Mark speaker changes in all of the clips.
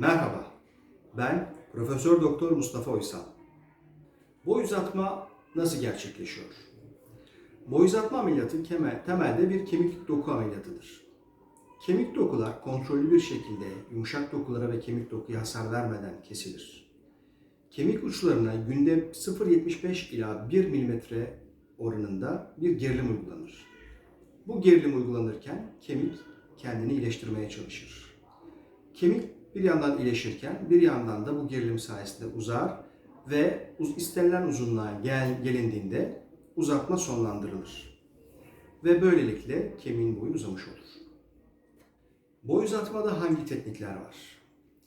Speaker 1: Merhaba, ben Profesör Doktor Mustafa Uysal. Boy uzatma nasıl gerçekleşiyor? Boy uzatma ameliyatı temelde bir kemik doku ameliyatıdır. Kemik dokular kontrollü bir şekilde yumuşak dokulara ve kemik dokuya hasar vermeden kesilir. Kemik uçlarına günde 0.75 ila 1 mm oranında bir gerilim uygulanır. Bu gerilim uygulanırken kemik kendini iyileştirmeye çalışır. Kemik bir yandan iyileşirken bir yandan da bu gerilim sayesinde uzar ve istenilen uzunluğa gel, gelindiğinde uzatma sonlandırılır. Ve böylelikle kemiğin boyu uzamış olur. Boy uzatmada hangi teknikler var?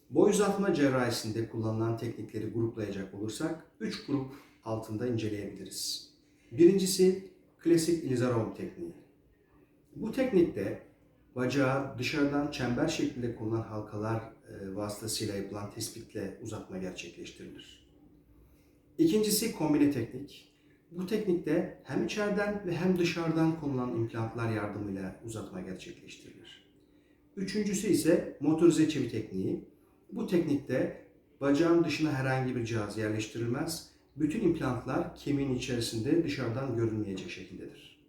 Speaker 1: Boy uzatma cerrahisinde kullanılan teknikleri gruplayacak olursak 3 grup altında inceleyebiliriz. Birincisi klasik Lizaron tekniği. Bu teknikte bacağı dışarıdan çember şeklinde konulan halkalar e, vasıtasıyla yapılan tespitle uzatma gerçekleştirilir. İkincisi kombine teknik. Bu teknikte hem içeriden ve hem dışarıdan konulan implantlar yardımıyla uzatma gerçekleştirilir. Üçüncüsü ise motorize çivi tekniği. Bu teknikte bacağın dışına herhangi bir cihaz yerleştirilmez. Bütün implantlar kemiğin içerisinde dışarıdan görünmeyecek şekildedir.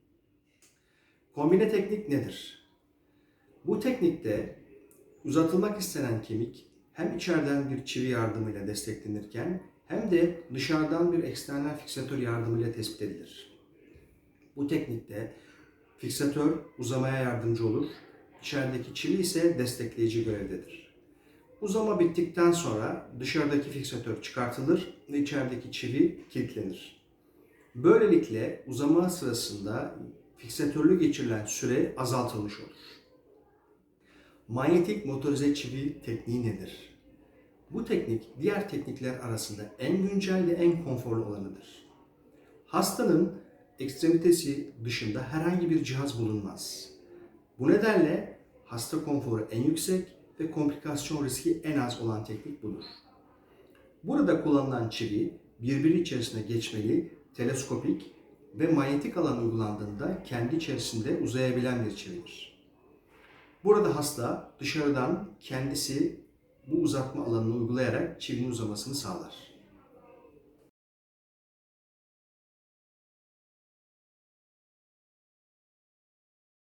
Speaker 1: Kombine teknik nedir? Bu teknikte uzatılmak istenen kemik hem içeriden bir çivi yardımıyla desteklenirken hem de dışarıdan bir eksternal fiksatör yardımıyla tespit edilir. Bu teknikte fiksatör uzamaya yardımcı olur, içerideki çivi ise destekleyici görevdedir. Uzama bittikten sonra dışarıdaki fiksatör çıkartılır ve içerideki çivi kilitlenir. Böylelikle uzama sırasında fiksatörlü geçirilen süre azaltılmış olur. Manyetik motorize çivi tekniği nedir? Bu teknik diğer teknikler arasında en güncel ve en konforlu olanıdır. Hastanın ekstremitesi dışında herhangi bir cihaz bulunmaz. Bu nedenle hasta konforu en yüksek ve komplikasyon riski en az olan teknik budur. Burada kullanılan çivi birbiri içerisine geçmeli, teleskopik ve manyetik alan uygulandığında kendi içerisinde uzayabilen bir çividir. Burada hasta dışarıdan kendisi bu uzatma alanını uygulayarak çivinin uzamasını sağlar.